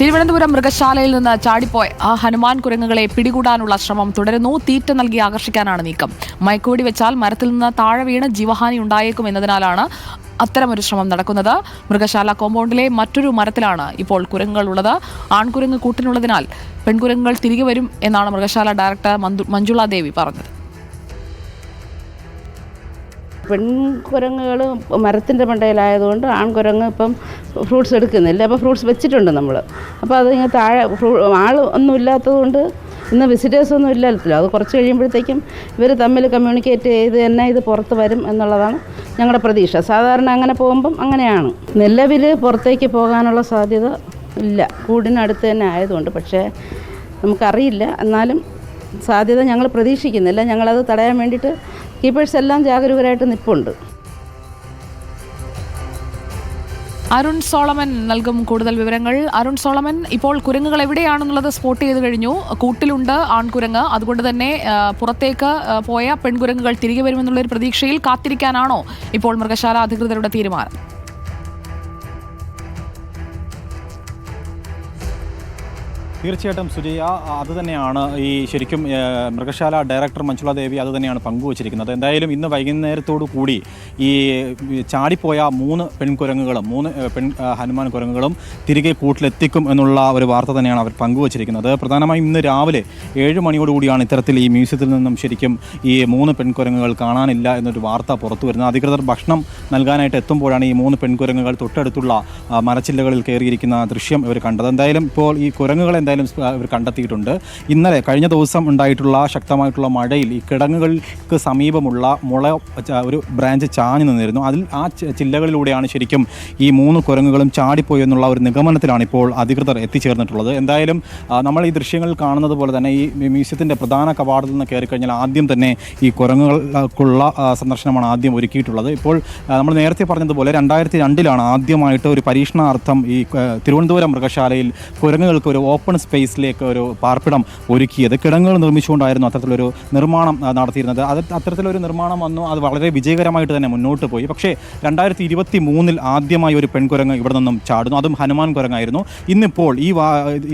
തിരുവനന്തപുരം മൃഗശാലയിൽ നിന്ന് ചാടിപ്പോയ ആ ഹനുമാൻ കുരങ്ങുകളെ പിടികൂടാനുള്ള ശ്രമം തുടരുന്നു. തീറ്റ നൽകി ആകർഷിക്കാനാണ് നീക്കം. മയക്കുവെടി വെച്ചാൽ മരത്തിൽ നിന്ന് താഴെ വീണ് ജീവഹാനി ഉണ്ടായേക്കും എന്നതിനാലാണ് അത്തരമൊരു ശ്രമം നടക്കുന്നത്. മൃഗശാല കോമ്പൗണ്ടിലെ മറ്റൊരു മരത്തിലാണ് ഇപ്പോൾ കുരങ്ങുകളുള്ളത്. ആൺകുരങ്ങ് കൂട്ടിനുള്ളതിനാൽ പെൺകുരങ്ങുകൾ തിരികെ വരും എന്നാണ് മൃഗശാല ഡയറക്ടർ മഞ്ജു- മഞ്ജുള ദേവി പറഞ്ഞത്. പെൺകുരങ്ങുകൾ മരത്തിന്റെ മണ്ടയിലായതുകൊണ്ട് ആൺകുരങ്ങ് ഇപ്പം ഫ്രൂട്ട്സ് എടുക്കുന്നില്ല. അപ്പോൾ ഫ്രൂട്ട്സ് വെച്ചിട്ടുണ്ട് നമ്മൾ അപ്പോൾ അത് ഇങ്ങനെ താഴെ ഫ്രൂ ആൾ ഒന്നും ഇല്ലാത്തതുകൊണ്ട് ഇന്ന് വിസിറ്റേഴ്സ് ഒന്നും ഇല്ലല്ലോ. അത് കുറച്ച് കഴിയുമ്പോഴത്തേക്കും ഇവർ തമ്മിൽ കമ്മ്യൂണിക്കേറ്റ് ചെയ്ത് തന്നെ ഇത് പുറത്ത് വരും എന്നുള്ളതാണ് ഞങ്ങളുടെ പ്രതീക്ഷ. സാധാരണ അങ്ങനെ പോകുമ്പം അങ്ങനെയാണ്. നിലവിൽ പുറത്തേക്ക് പോകാനുള്ള സാധ്യത ഇല്ല. കൂടിനടുത്ത് തന്നെ ആയതുകൊണ്ട്. പക്ഷേ നമുക്കറിയില്ല. എന്നാലും സാധ്യത ഞങ്ങൾ പ്രതീക്ഷിക്കുന്നില്ല. ഞങ്ങളത് തടയാൻ വേണ്ടിയിട്ട് കീപ്പേഴ്സ് എല്ലാം ജാഗരൂകരായിട്ട് നിൽപ്പുണ്ട് അരുൺ സോളമൻ നൽകും കൂടുതൽ വിവരങ്ങൾ. അരുൺ സോളമൻ ഇപ്പോൾ കുരങ്ങുകൾ എവിടെയാണെന്നുള്ളത് സ്പോട്ട് ചെയ്ത് കഴിഞ്ഞു. കൂട്ടിലുണ്ട് ആൺകുരങ്ങ്. അതുകൊണ്ട് തന്നെ പുറത്തേക്ക് പോയ പെൺകുരങ്ങുകൾ തിരികെ വരുമെന്നുള്ളൊരു പ്രതീക്ഷയിൽ കാത്തിരിക്കാനാണോ ഇപ്പോൾ മൃഗശാല അധികൃതരുടെ തീരുമാനം? തീർച്ചയായിട്ടും സുജയ അത് തന്നെയാണ് ഈ ശരിക്കും മൃഗശാല ഡയറക്ടർ മഞ്ജുള ദേവി അത് തന്നെയാണ് പങ്കുവച്ചിരിക്കുന്നത്. എന്തായാലും ഇന്ന് വൈകുന്നേരത്തോടു കൂടി ഈ ചാടിപ്പോയ മൂന്ന് പെൺകുരങ്ങുകളും മൂന്ന് പെൺ ഹനുമാൻ കുരങ്ങുകളും തിരികെ കൂട്ടിലെത്തിക്കും എന്നുള്ള ഒരു വാർത്ത തന്നെയാണ് അവർ പങ്കുവച്ചിരിക്കുന്നത്. പ്രധാനമായും ഇന്ന് രാവിലെ ഏഴ് മണിയോടുകൂടിയാണ് ഇത്തരത്തിൽ ഈ മ്യൂസിയത്തിൽ നിന്നും ശരിക്കും ഈ മൂന്ന് പെൺകുരങ്ങുകൾ കാണാനില്ല എന്നൊരു വാർത്ത പുറത്തു വരുന്നത്. അധികൃതർ ഭക്ഷണം നൽകാനായിട്ട് എത്തുമ്പോഴാണ് ഈ മൂന്ന് പെൺകുരങ്ങുകൾ തൊട്ടടുത്തുള്ള മരച്ചില്ലകളിൽ കയറിയിരിക്കുന്ന ദൃശ്യം ഇവർ കണ്ടത്. എന്തായാലും ഇപ്പോൾ ഈ കുരങ്ങുകൾ എന്തായാലും ഇവർ കണ്ടെത്തിയിട്ടുണ്ട്. ഇന്നലെ കഴിഞ്ഞ ദിവസം ഉണ്ടായിട്ടുള്ള ശക്തമായിട്ടുള്ള മഴയിൽ ഈ കിടങ്ങുകൾക്ക് സമീപമുള്ള മുള ഒരു ബ്രാഞ്ച് ചാഞ്ഞു നിന്നിരുന്നു. അതിൽ ആ ചില്ലകളിലൂടെയാണ് ശരിക്കും ഈ മൂന്ന് കുരങ്ങുകളും ചാടിപ്പോയി എന്നുള്ള ഒരു നിഗമനത്തിലാണ് ഇപ്പോൾ അധികൃതർ എത്തിച്ചേർന്നിട്ടുള്ളത്. എന്തായാലും നമ്മൾ ഈ ദൃശ്യങ്ങൾ കാണുന്നത് പോലെ തന്നെ മ്യൂസിയത്തിന്റെ പ്രധാന കവാടത്തിൽ നിന്ന് കയറി കഴിഞ്ഞാൽ ആദ്യം തന്നെ ഈ കുരങ്ങുകൾക്കുള്ള സന്ദർശനമാണ് ആദ്യം ഒരുക്കിയിട്ടുള്ളത്. ഇപ്പോൾ നമ്മൾ നേരത്തെ പറഞ്ഞതുപോലെ രണ്ടായിരത്തി രണ്ടിലാണ് ആദ്യമായിട്ട് ഒരു പരീക്ഷണാർത്ഥം ഈ തിരുവനന്തപുരം മൃഗശാലയിൽ കുരങ്ങുകൾക്ക് ഒരു ഓപ്പൺ സ്പേസിലേക്ക് ഒരു പാർപ്പിടം ഒരുക്കിയത്. കിടങ്ങുകൾ നിർമ്മിച്ചുകൊണ്ടായിരുന്നു അത്തരത്തിലൊരു നിർമ്മാണം നടത്തിയിരുന്നത്. അത് അത്തരത്തിലൊരു നിർമ്മാണം വന്നു അത് വളരെ വിജയകരമായിട്ട് തന്നെ മുന്നോട്ട് പോയി. പക്ഷേ രണ്ടായിരത്തി ഇരുപത്തി മൂന്നിൽ ആദ്യമായി ഒരു പെൺകുരങ്ങ് ഇവിടെ നിന്നും ചാടുന്നു. അതും ഹനുമാൻ കുരങ്ങായിരുന്നു. ഇന്നിപ്പോൾ ഈ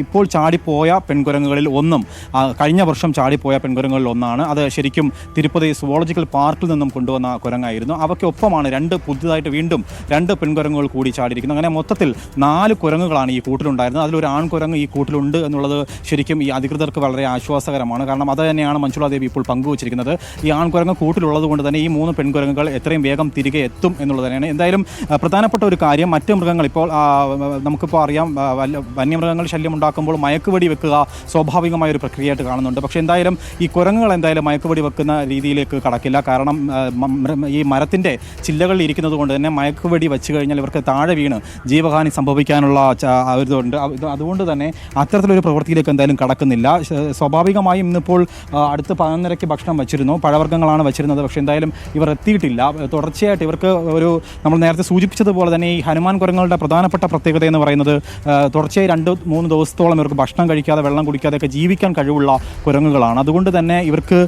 ഇപ്പോൾ ചാടിപ്പോയ പെൺകുരങ്ങുകളിൽ ഒന്നും കഴിഞ്ഞ വർഷം ചാടിപ്പോയ പെൺകുരങ്ങളിൽ ഒന്നാണ്. അത് ശരിക്കും തിരുപ്പതി സുവോളജിക്കൽ പാർക്കിൽ നിന്നും കൊണ്ടുവന്ന കുരങ്ങായിരുന്നു. അവയ്ക്കൊപ്പമാണ് രണ്ട് പുതിയതായിട്ട് വീണ്ടും രണ്ട് പെൺകുരങ്ങുകൾ കൂടി ചാടിയിരിക്കുന്നത്. അങ്ങനെ മൊത്തത്തിൽ നാല് കുരങ്ങുകളാണ് ഈ കൂട്ടിലുണ്ടായിരുന്നത്. അതിലൊരു ആൺകുരങ്ങ് ഈ കൂട്ടിലുണ്ട് എന്നുള്ളത് ശരിക്കും ഈ അധികൃതർക്ക് വളരെ ആശ്വാസകരമാണ്. കാരണം അത് തന്നെയാണ് മഞ്ജുള ദേവി ഇപ്പോൾ പങ്കുവച്ചിരിക്കുന്നത്. ഈ ആൺകുരങ്ങ് കൂട്ടിലുള്ളത് കൊണ്ട് തന്നെ ഈ മൂന്ന് പെൺകുരങ്ങുകൾ എത്രയും വേഗം തിരികെ എത്തും എന്നുള്ളത് തന്നെയാണ്. എന്തായാലും പ്രധാനപ്പെട്ട ഒരു കാര്യം മറ്റ് മൃഗങ്ങൾ ഇപ്പോൾ നമുക്കിപ്പോൾ അറിയാം വന്യമൃഗങ്ങൾ ശല്യമുണ്ടാക്കുമ്പോൾ മയക്കുവെടി വെക്കുക സ്വാഭാവികമായ ഒരു പ്രക്രിയയായിട്ട് കാണുന്നുണ്ട്. പക്ഷേ എന്തായാലും ഈ കുരങ്ങുകൾ എന്തായാലും മയക്കുപൊടി വെക്കുന്ന രീതിയിലേക്ക് കടക്കില്ല. കാരണം ഈ മരത്തിന്റെ ചില്ലകളിൽ ഇരിക്കുന്നത് കൊണ്ട് തന്നെ മയക്കുപൊടി വെച്ച് കഴിഞ്ഞാൽ ഇവർക്ക് താഴെ വീണ് ജീവഹാനി സംഭവിക്കാനുള്ള ഇതുണ്ട്. അത് അതുകൊണ്ട് തന്നെ അത്തരത്തിലൊരു പ്രവൃത്തിയിലേക്ക് എന്തായാലും കടക്കുന്നില്ല. സ്വാഭാവികമായും ഇന്നിപ്പോൾ അടുത്ത് പതിനൊന്നരയ്ക്ക് ഭക്ഷണം വെച്ചിരുന്നു. പഴവർഗങ്ങളാണ് വെച്ചിരുന്നത്. പക്ഷേ എന്തായാലും ഇവർ എത്തിയിട്ടില്ല. തുടർച്ചയായിട്ട് ഇവർക്ക് ഒരു നമ്മൾ നേരത്തെ സൂചിപ്പിച്ചതുപോലെ തന്നെ ഈ ഹനുമാൻ കുരങ്ങളുടെ പ്രധാനപ്പെട്ട പ്രത്യേകത എന്ന് പറയുന്നത് തുടർച്ചയായി രണ്ട് മൂന്ന് ദിവസത്തോളം ഇവർക്ക് ഭക്ഷണം കഴിക്കാതെ വെള്ളം കുടിക്കാതെയൊക്കെ ജീവിക്കാൻ കഴിവുള്ള കുരങ്ങുകളാണ്. അതുകൊണ്ട് തന്നെ ഇവർക്ക്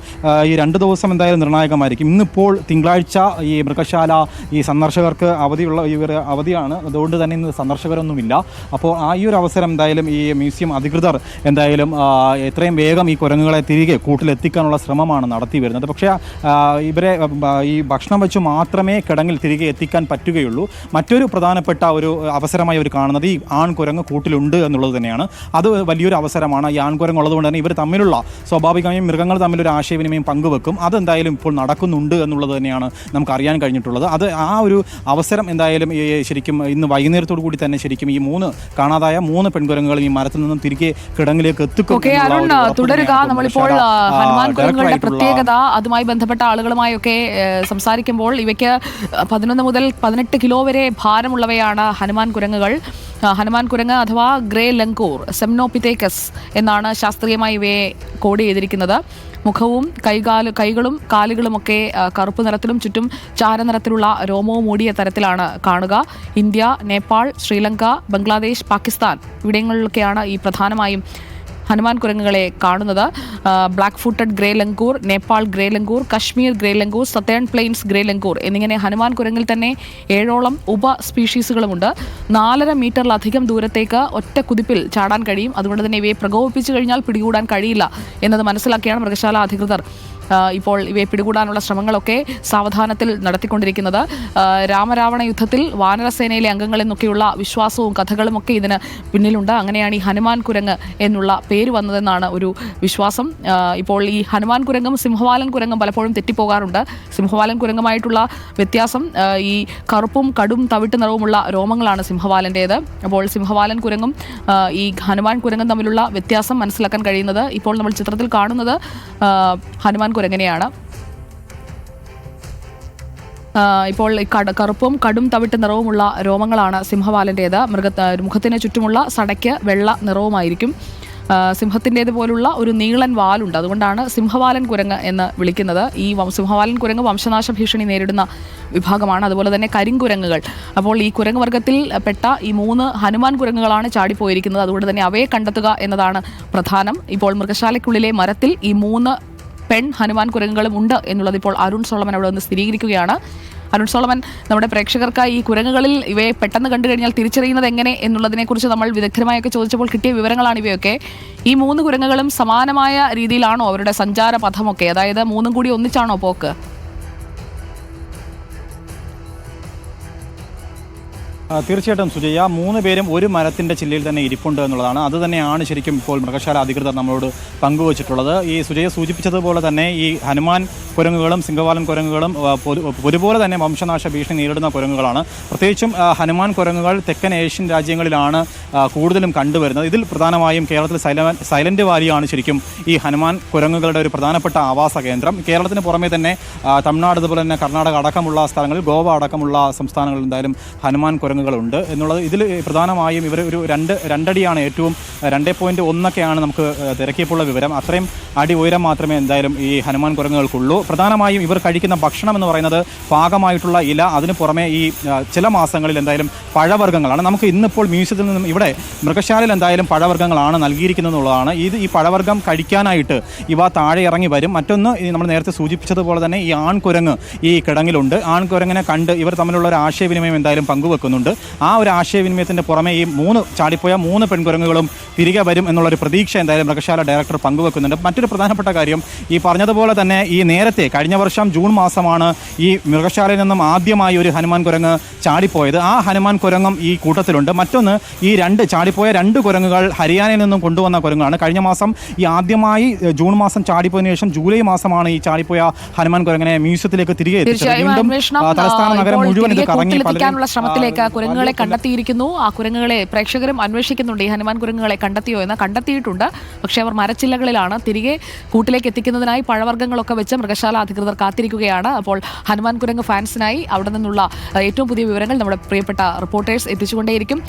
ഈ രണ്ട് ദിവസം എന്തായാലും നിർണായകമായിരിക്കും. ഇന്നിപ്പോൾ തിങ്കളാഴ്ച ഈ മൃഗശാല ഈ സന്ദർശകർക്ക് അവധിയുള്ള ഇവർ അവധിയാണ്. അതുകൊണ്ട് തന്നെ ഇന്ന് സന്ദർശകരൊന്നുമില്ല. അപ്പോൾ ആ ഈ ഒരു അവസരം എന്തായാലും ഈ മ്യൂസിയം അധികൃതർ എന്തായാലും എത്രയും വേഗം ഈ കുരങ്ങുകളെ തിരികെ കൂട്ടിലെത്തിക്കാനുള്ള ശ്രമമാണ് നടത്തി വരുന്നത്. പക്ഷേ ഇവരെ ഈ ഭക്ഷണം വെച്ച് മാത്രമേ കിടങ്ങിൽ തിരികെ എത്തിക്കാൻ പറ്റുകയുള്ളൂ. മറ്റൊരു പ്രധാനപ്പെട്ട ഒരു അവസരമായി അവർ കാണുന്നത് ഈ ആൺകുരങ്ങ് കൂട്ടിലുണ്ട് എന്നുള്ളത് തന്നെയാണ്. അത് വലിയൊരു അവസരമാണ്. ഈ ആൺകുരങ്ങ് ഉള്ളതുകൊണ്ട് തന്നെ ഇവർ തമ്മിലുള്ള സ്വാഭാവികമായും മൃഗങ്ങൾ തമ്മിലൊരു ആശയവിനിമയം പങ്കുവെക്കും. അതെന്തായാലും ഇപ്പോൾ നടക്കുന്നുണ്ട് എന്നുള്ളത് തന്നെയാണ് നമുക്ക് അറിയാൻ കഴിഞ്ഞിട്ടുള്ളത്. അത് ആ ഒരു അവസരം എന്തായാലും ശരിക്കും ഇന്ന് വൈകുന്നേരത്തോടു കൂടി തന്നെ ശരിക്കും ഈ മൂന്ന് കാണാതായ മൂന്ന് പെൺകുരങ്ങുകളും ഈ മരത്തിൽ നിന്നും തിരികെ കിടങ്ങിലേക്ക് എത്തിക്കും ഒരു തുടരുക. നമ്മളിപ്പോൾ ഹനുമാൻ കുരങ്ങുകളുടെ പ്രത്യേകത അതുമായി ബന്ധപ്പെട്ട ആളുകളുമായൊക്കെ സംസാരിക്കുമ്പോൾ ഇവയ്ക്ക് പതിനൊന്ന് മുതൽ പതിനെട്ട് കിലോ വരെ ഭാരമുള്ളവയാണ് ഹനുമാൻ കുരങ്ങുകൾ. ഹനുമാൻ കുരങ്ങ് അഥവാ ഗ്രേ ലങ്കൂർ സെംനോപിതേക്കസ് എന്നാണ് ശാസ്ത്രീയമായി ഇവയെ കോഡ് ചെയ്തിരിക്കുന്നത്. മുഖവും കൈകാൽ കൈകളും കാലുകളുമൊക്കെ കറുപ്പ് നിറത്തിലും ചുറ്റും ചാരനിറത്തിലുള്ള രോമവും മൂടിയ തരത്തിലാണ് കാണുക. ഇന്ത്യ നേപ്പാൾ ശ്രീലങ്ക ബംഗ്ലാദേശ് പാകിസ്ഥാൻ ഇവിടങ്ങളിലൊക്കെയാണ് ഈ പ്രധാനമായും ഹനുമാൻ കുരങ്ങുകളെ കാണുന്നത്. Black footed grey langur Nepal grey langur Kashmir grey langur southern plains grey langur എന്നിങ്ങനെ ഹനുമാൻ കുരങ്ങിൽ തന്നെ ഏഴോളം ഉപ സ്പീഷീസുകളുമുണ്ട്. നാലര മീറ്ററിലധികം ദൂരത്തേക്ക് ഒറ്റ കുതിപ്പിൽ ചാടാൻ കഴിയും. അതുകൊണ്ട് തന്നെ ഇവയെ പ്രകോപിപ്പിച്ചു കഴിഞ്ഞാൽ പിടികൂടാൻ കഴിയില്ല എന്നത് മനസ്സിലാക്കിയാണ് മൃഗശാല അധികൃതർ. ഇപ്പോൾ ഇവയെ പിടികൂടാനുള്ള ശ്രമങ്ങളൊക്കെ സാവധാനത്തിൽ നടത്തിക്കൊണ്ടിരിക്കുന്നത്. രാമരാവണ യുദ്ധത്തിൽ വാനരസേനയിലെ അംഗങ്ങളെന്നൊക്കെയുള്ള വിശ്വാസവും കഥകളും ഒക്കെ ഇതിന് പിന്നിലുണ്ട്. അങ്ങനെയാണ് ഈ ഹനുമാൻ കുരങ്ങ് എന്നുള്ള പേര്. വന്നതെന്നാണ് ഒരു വിശ്വാസം. ഇപ്പോൾ ഈ ഹനുമാൻ കുരങ്ങും സിംഹവാലൻ കുരങ്ങും പലപ്പോഴും തെറ്റിപ്പോകാറുണ്ട്. സിംഹവാലൻ കുരങ്ങുമായിട്ടുള്ള വ്യത്യാസം ഈ കറുപ്പും കടും തവിട്ട് നിറവുമുള്ള രോമങ്ങളാണ് സിംഹവാലന്റേത്. അപ്പോൾ സിംഹവാലൻ കുരങ്ങും ഈ ഹനുമാൻ കുരങ്ങും തമ്മിലുള്ള വ്യത്യാസം മനസ്സിലാക്കാൻ കഴിയുന്നത് ഇപ്പോൾ നമ്മൾ ചിത്രത്തിൽ കാണുന്നത് ഹനുമാൻ കുരങ്ങനെയാണ്. ഇപ്പോൾ കട കറുപ്പും കടും തവിട്ട് നിറവുമുള്ള രോമങ്ങളാണ് സിംഹവാലന്റേത്. മൃഗ മുഖത്തിന് ചുറ്റുമുള്ള സടയ്ക്ക് വെള്ള നിറവുമായിരിക്കും. ആ, സിംഹത്തിന്റേത് പോലുള്ള ഒരു നീളൻ വാലുണ്ട്. അതുകൊണ്ടാണ് സിംഹവാലൻ കുരങ്ങ് എന്ന് വിളിക്കുന്നത്. ഈ സിംഹവാലൻ കുരങ്ങ് വംശനാശ ഭീഷണി നേരിടുന്ന വിഭാഗമാണ്. അതുപോലെ തന്നെ കരിങ്കുരങ്ങുകൾ. അപ്പോൾ ഈ കുരങ്ങ് വർഗത്തിൽ പെട്ട ഈ മൂന്ന് ഹനുമാൻ കുരങ്ങുകളാണ് ചാടിപ്പോയിരിക്കുന്നത്. അതുകൊണ്ട് തന്നെ അവയെ കണ്ടെത്തുക എന്നതാണ് പ്രധാനം. ഇപ്പോൾ മൃഗശാലയ്ക്കുള്ളിലെ മരത്തിൽ ഈ മൂന്ന് പെൺ ഹനുമാൻ കുരങ്ങുകളും ഉണ്ട് എന്നുള്ളത് ഇപ്പോൾ അരുൺ സോളമൻ അവിടെ നിന്ന് സ്ഥിരീകരിക്കുകയാണ്. അരുൺ സോളമൻ നമ്മുടെ പ്രേക്ഷകർക്കായി ഈ കുരങ്ങുകളിൽ ഇവയെ പെട്ടെന്ന് കണ്ടു കഴിഞ്ഞാൽ തിരിച്ചറിയുന്നത് എങ്ങനെ എന്നുള്ളതിനെക്കുറിച്ച് നമ്മൾ വിദഗ്ധരമായൊക്കെ ചോദിച്ചപ്പോൾ കിട്ടിയ വിവരങ്ങളാണ് ഇവയൊക്കെ. ഈ മൂന്ന് കുരങ്ങുകളും സമാനമായ രീതിയിലാണോ അവരുടെ സഞ്ചാര പഥമൊക്കെ അതായത് മൂന്നും കൂടി ഒന്നിച്ചാണോ പോക്ക്? തീർച്ചയായിട്ടും സുജയ മൂന്ന് പേരും ഒരു മരത്തിന്റെ ചില്ലയിൽ തന്നെ ഇരിപ്പുണ്ട് എന്നുള്ളതാണ്. അത് തന്നെയാണ് ശരിക്കും ഇപ്പോൾ മൃഗശാല അധികൃതർ നമ്മളോട് പങ്കുവച്ചിട്ടുള്ളത്. ഈ സുജയ സൂചിപ്പിച്ചതുപോലെ തന്നെ ഈ ഹനുമാൻ കുരങ്ങുകളും സിംഗവാലൻ കുരങ്ങുകളും ഒരുപോലെ തന്നെ വംശനാശ ഭീഷണി നേരിടുന്ന കുരങ്ങുകളാണ്. പ്രത്യേകിച്ചും ഹനുമാൻ കുരങ്ങുകൾ തെക്കൻ ഏഷ്യൻ രാജ്യങ്ങളിലാണ് കൂടുതലും കണ്ടുവരുന്നത്. ഇതിൽ പ്രധാനമായും കേരളത്തിൽ സൈലന്റ് വാലിയാണ് ശരിക്കും ഈ ഹനുമാൻ കുരങ്ങുകളുടെ ഒരു പ്രധാനപ്പെട്ട ആവാസ കേന്ദ്രം. കേരളത്തിന് പുറമെ തന്നെ തമിഴ്നാട് അതുപോലെ തന്നെ കർണാടക അടക്കമുള്ള സ്ഥലങ്ങളിൽ ഗോവ അടക്കമുള്ള സംസ്ഥാനങ്ങളിൽ എന്തായാലും ഹനുമാൻ കുരങ്ങുകളുണ്ട് എന്നുള്ളത് ഇതിൽ പ്രധാനമായും ഇവർ ഒരു രണ്ട് രണ്ടടിയാണ് ഏറ്റവും രണ്ട് പോയിന്റ് ഒന്നൊക്കെയാണ് നമുക്ക് തിരക്കിയപ്പോഴുള്ള വിവരം. അത്രയും അടി ഉയരം മാത്രമേ എന്തായാലും ഈ ഹനുമാൻ കുരങ്ങുകൾക്കുള്ളൂ. പ്രധാനമായും ഇവർ കഴിക്കുന്ന ഭക്ഷണം എന്ന് പറയുന്നത് പാകമായിട്ടുള്ള ഇല. അതിന് പുറമെ ഈ ചില മാസങ്ങളിൽ എന്തായാലും പഴവർഗങ്ങളാണ്. നമുക്ക് ഇന്നിപ്പോൾ മ്യൂസിയത്തിൽ നിന്നും ഇവിടെ മൃഗശാലയിൽ എന്തായാലും പഴവർഗങ്ങളാണ് നൽകിയിരിക്കുന്നത് എന്നുള്ളതാണ് ഇത് ഈ പഴവർഗം കഴിക്കാനായിട്ട് ഇവ താഴെ ഇറങ്ങി വരും. മറ്റൊന്ന് നമ്മൾ നേരത്തെ സൂചിപ്പിച്ചതുപോലെ തന്നെ ഈ ആൺകുരങ്ങ് ഈ കിടങ്ങിലുണ്ട്. ആൺകുരങ്ങിനെ കണ്ട് ഇവർ തമ്മിലുള്ള ഒരു ആശയവിനിമയം എന്തായാലും പങ്കുവെക്കുന്നുണ്ട്. ആ ഒരു ആശയവിനിമയത്തിന്റെ പുറമെ ഈ മൂന്ന് ചാടിപ്പോയ മൂന്ന് പെൺകുരങ്ങുകളും തിരികെ വരും എന്നുള്ളൊരു പ്രതീക്ഷ എന്തായാലും മൃഗശാല ഡയറക്ടർ പങ്കുവെക്കുന്നുണ്ട്. മറ്റൊരു പ്രധാനപ്പെട്ട കാര്യം ഈ പറഞ്ഞതുപോലെ തന്നെ ഈ നേരത്തെ കഴിഞ്ഞ വർഷം ജൂൺ മാസമാണ് ഈ മൃഗശാലയിൽ നിന്നും ആദ്യമായി ഒരു ഹനുമാൻ കുരങ്ങ് ചാടിപ്പോയത്. ആ ഹനുമാൻ കുരങ്ങും ഈ കൂട്ടത്തിലുണ്ട്. മറ്റൊന്ന് ഈ രണ്ട് ചാടിപ്പോയ രണ്ട് കുരങ്ങുകൾ ഹരിയാനയിൽ നിന്നും കൊണ്ടുവന്ന കുരങ്ങാണ്. കഴിഞ്ഞ മാസം ഈ ആദ്യമായി ജൂൺ മാസം ചാടിപ്പോയതിനു ശേഷം ജൂലൈ മാസമാണ് ഈ ചാടിപ്പോയ ഹനുമാൻ കുരങ്ങനെ മ്യൂസിയത്തിലേക്ക് തിരികെ വീണ്ടും തലസ്ഥാന നഗരം മുഴുവൻ ഇത് കറങ്ങി ശ്രമത്തിലേക്ക് കുരങ്ങുകളെ കണ്ടെത്തിയിരിക്കുന്നു. ആ കുരങ്ങുകളെ പ്രേക്ഷകരും അന്വേഷിക്കുന്നുണ്ട്. ഈ ഹനുമാൻ കുരങ്ങുകളെ കണ്ടെത്തിയോ എന്ന് കണ്ടെത്തിയിട്ടുണ്ട്. പക്ഷേ അവർ മരച്ചില്ലകളിലാണ്. തിരികെ കൂട്ടിലേക്ക് എത്തിക്കുന്നതിനായി പഴവർഗങ്ങളൊക്കെ വെച്ച് മൃഗശാല അധികൃതർ കാത്തിരിക്കുകയാണ്. അപ്പോൾ ഹനുമാൻ കുരങ്ങ് ഫാൻസിനായി അവിടെ നിന്നുള്ള ഏറ്റവും പുതിയ വിവരങ്ങൾ നമ്മുടെ പ്രിയപ്പെട്ട റിപ്പോർട്ടേഴ്സ് എത്തിച്ചുകൊണ്ടേയിരിക്കും.